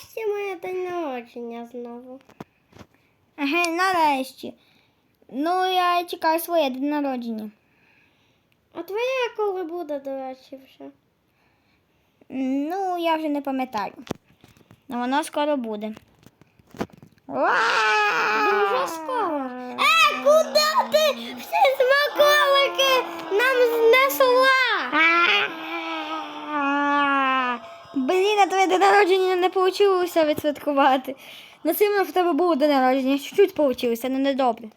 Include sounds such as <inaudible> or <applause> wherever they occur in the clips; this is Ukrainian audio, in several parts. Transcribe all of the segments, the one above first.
нарешті моє день народження знову. Ага, нарешті. Ну, я чекаю своє день народження. А твоє коли буде, до речі, вже? Ну, я вже не пам'ятаю. Но воно скоро буде. Дуже скоро. Е, куди ти всі смаколики нам знесла? Блін, а твоє день народження не вийшло відсвяткувати. На в тебе було день народження, чуть-чуть вийшло, але не добре.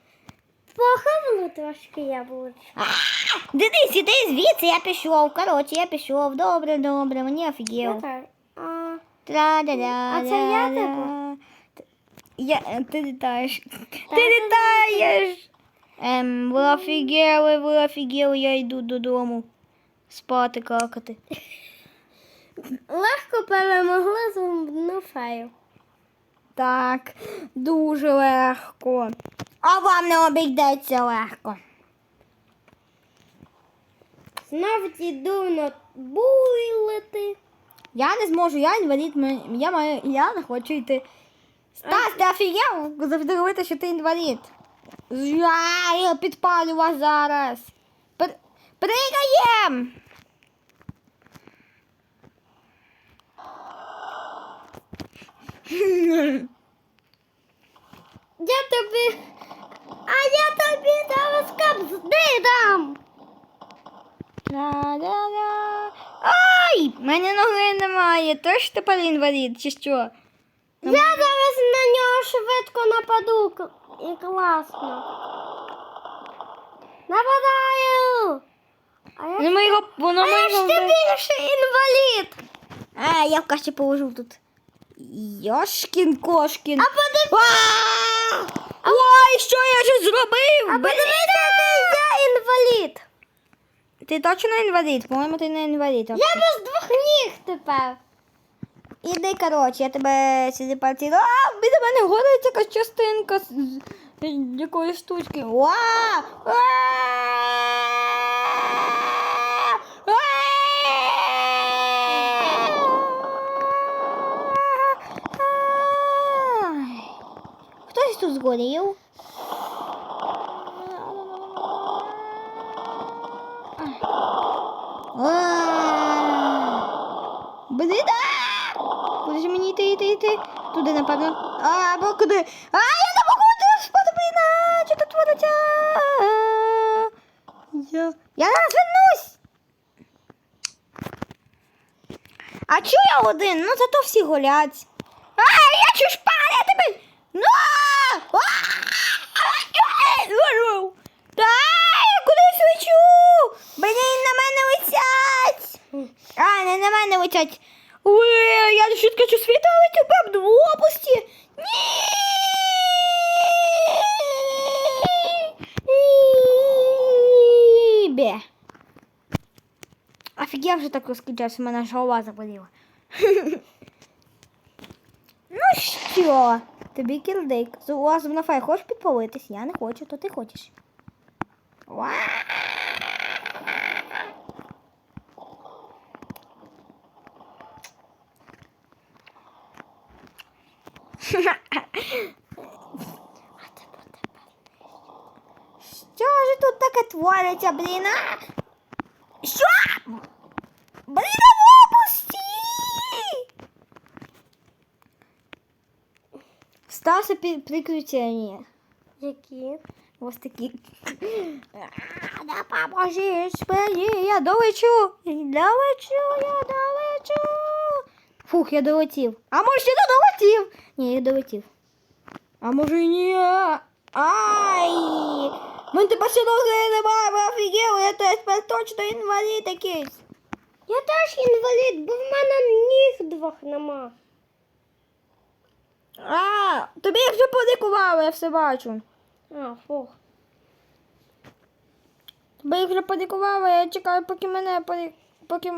Похавали трошки я яблучко. Денис, іди звідси, я пішов. Коротше, я пішов. Добре, добре, мені офігел. Тра-да-да. А це я типу? Я, ти літаєш. Ти літаєш. Ем, ви офігели, ви офігели, я йду додому. Спати, какати. Легко перемогли зубну фею. Так, дуже легко. А вам не обійдеться легко. Знов дідуно буйлити. Я не зможу, я інвалід, я, маю, я не хочу йти. Стас, ти офігел завжди говорити, що ти інвалід. Я, підпалю вас зараз. Пр- Пригаєм! Я тобі. А я тобі зараз капзди дам. Ай! Мене ноги немає. Ти ж тепер інвалід, чи що? Я зараз на нього швидко нападу. І класно. Нападаю. А я, Ну, ми його, воно а ми я ж його... ти більше інвалід. А, я в каші положив тут. Йошкін кошкін. А подивись! Ой, що я вже зробив? а подивися, я інвалід. Ти точно інвалід? По-моєму, ти не інвалід. Я без двох ніг тепер. Іди, коротше, я тебе сюди пальці. А, біля мене горить якась частинка з, якоїсь штучки. Ва! А! Ай. Хтось тут згорів. А. Блін, а! Куди ж мені йти, йти, йти? Туди, напевно. А, або куди? А, я не можу йти спати, блін, що тут твориться? Я... Я зараз вернусь! А чого я один? Ну зато всі гулять. А, я чую шпаря тебе! Ну! А! Та, я кудись лечу! Блін, на мене летять! А, не на мене летять. Ой, я швидко чи світа летю, правда, в області. Ні. Бе. Офігел вже так розкидався, мене аж голова заболіла. <laughs> ну що, тобі кілдик. Зулазив на фай, хочеш підпалитись? Я не хочу, то ти хочеш. <laughs> Що ж тут таке твориться, блін? а? Що? Блін, опусти! Стаса приключення. Які? Ось такі. <laughs> Да поможеш мені, я долечу. Долечу, я долечу. Фух, я долетів. А може я не долетів? Ні, я долетів. А може і ні. Ай! Мен тепер ще ноги немає, ви офігели, я тепер точно інвалід якийсь. Я теж інвалід, бо в мене ніг двох нема. А, тобі вже подикували, я все бачу. А, фух. Їх вже подикували, я чекаю, поки мене поди... поки,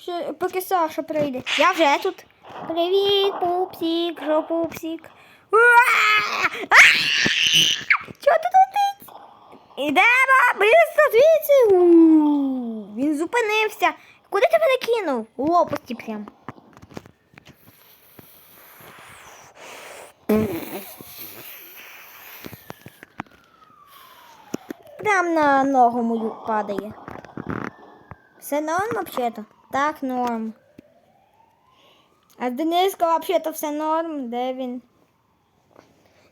ще... поки Саша прийде. Я вже тут. Привіт, пупсик, що пупсик. А! Що тут? Ідемо, близько звідси. Він зупинився. Куди тебе не кинув? У лопасті прям. Прям на ногу мою падає. Все норм вообще-то? Так, норм. А з Дениска вообще-то все норм, де він?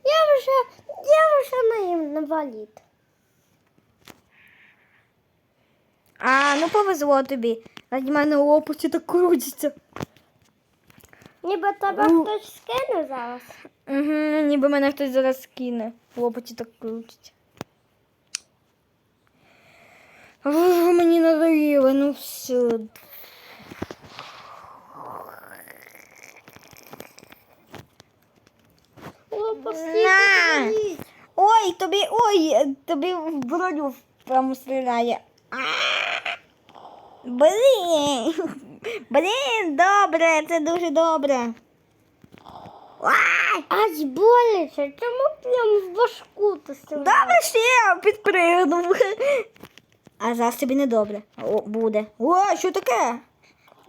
Я вже, я вже на інвалід. А, ну повезло тобі. Раді мене лопасті так крутиться. Ніби тебе У. хтось скине зараз. Угу, ніби мене хтось зараз скине. Лопаті так крутять. Ух, мені надоїло, ну все. На! Ой, тобі, ой, тобі в броню прямо стріляє. Блін. <laughs> Блін, добре, це дуже добре. Аж боляче. Чому прям в башку стріляєш? Добре, що я підпригнув. А зараз тобі не добре. О, буде. О, що таке?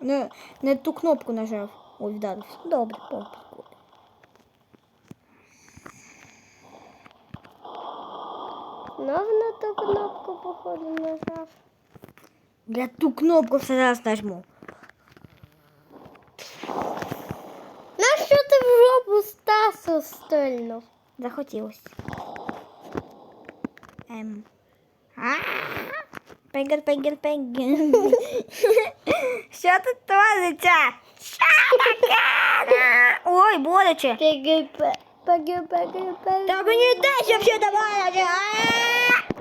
Не, не ту кнопку нажав. Ой, вдарився. Добре, добре. Знов на ту кнопку походу нажав. Я ту кнопку все зараз нажму. Нащо ти в жопу Стасу стильнув? Захотілося. Ем. А! Пегер, пегер, пегер. <laughs> Що тут твориться? Що таке? Ой, боляче. Пеги, пеги, пеги, пеги. Так мені теж вообще давай.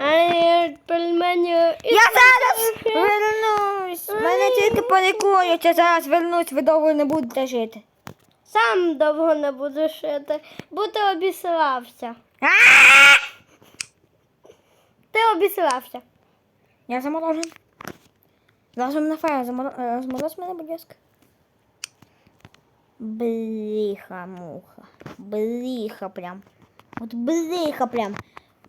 А я пельмені. Я зараз вернусь. Мене тільки полікують, я зараз вернусь, ви довго не будете жити. Сам довго не буду шити, бо ти обісрався. А! Ти обісрався. Я заморожен. Зараз мене файл замор- заморозь мене, будь ласка. Бліха муха. Бліха прям. От бліха прям.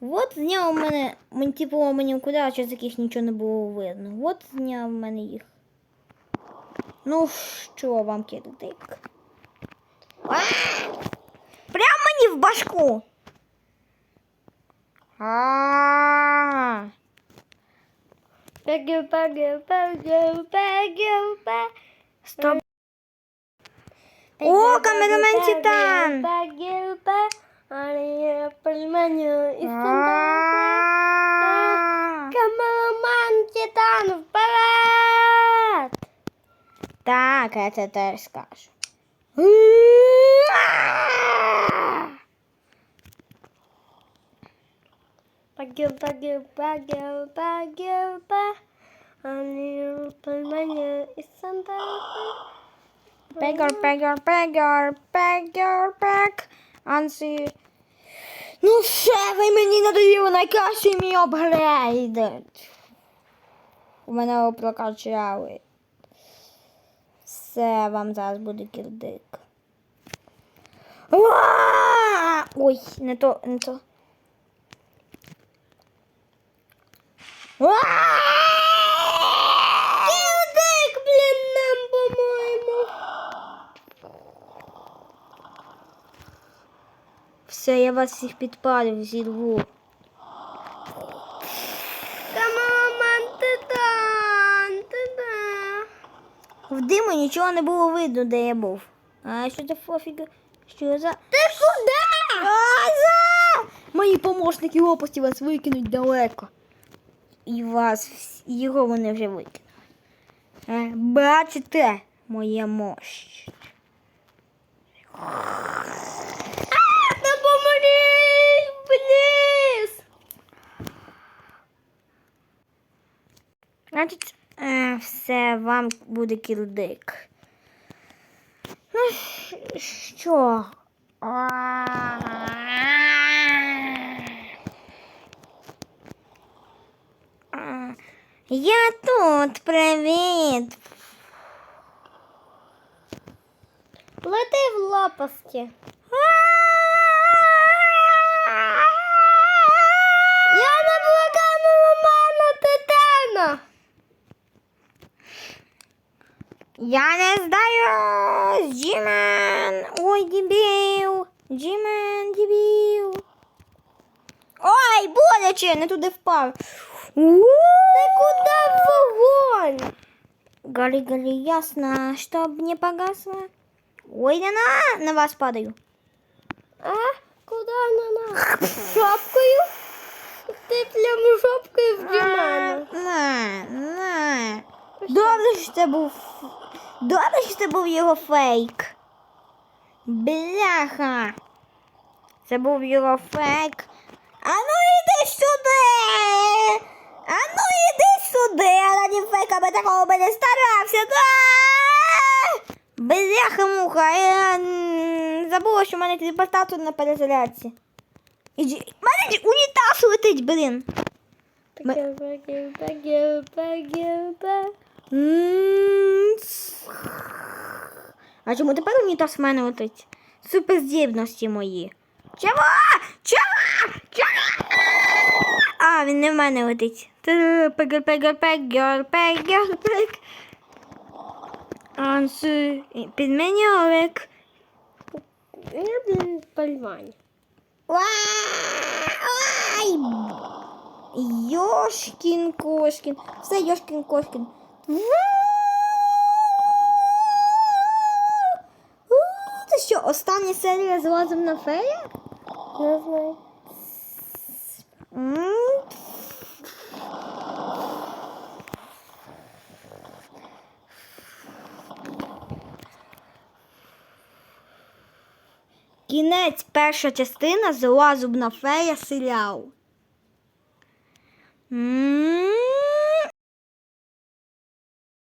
От зняв мене, мені типу мені куди з яких нічого не було видно. От зняв мене їх. Ну що вам кирдик? А! Прям мені в башку. А! Пеги, пеги, пеги, пеги, пеги. Стоп. О, камерамен Титан! Пеги, пеги. А я пельмені і А. Камерамен Титан, вперед! Так, я це теж скажу. Пеги, пеги, пеги, пеги, пеги. А я пельмені і Санта. Пегар, пегар, пегар, пегар, пек. Ансі. Ну все, ви мені надоїли найкращий мій апгрейд. У мене його прокачали. Все, вам зараз буде кірдик. Ой, не то, не то. Кілдик, блін, нам, по-моєму. Все, я вас всіх підпалю, зірву. Камерамен Титан, ти де? В диму нічого не було видно, де я був. А що це пофіг? Що за. Ти куди? А, за! Мої помощники лопасті вас викинуть далеко. І вас його вони вже викинули. Е, Бачите, моя мощь. Значить, е, все, вам буде кілдик. Ну, що? Я тут, привіт. Лети в лопасті. Я не знаю, Дімен. Ой, дебіл. Джімен, дебіл. Ой, боляче, не туди впав. У! Ти куди в вогонь? Гори, гори, ясно, чтоб не погасло. Ой, я на, на вас падаю. А? Куди на нас? Шопкою? Ти прям шопкою в мене. На, на. Добре, що це був. Добре, що це був його фейк. Бляха. Це був його фейк. А ну іди сюди. А ну іди сюди. А раді фейка би такого би не старався. Да! Бляха муха. Я забула, що в мене телепорта тут на перезарядці. Іди. Мене унітаз летить, блін. Ми- Пегів, пегів, пегів, пегів. А чому тепер унітаз в мене летить? Суперздібності мої. Чого? Чого? Чого? А, він не в мене летить. Пегер, пегер, пегер, пегер, пегер. Анси, підміньовик. Я, блін, пальвань. Ай! Йошкін кошкін. Все Йошкін Це що, остання серія з лазом на фея? Не знаю. Кінець перша частина Зла зубна фея серіал.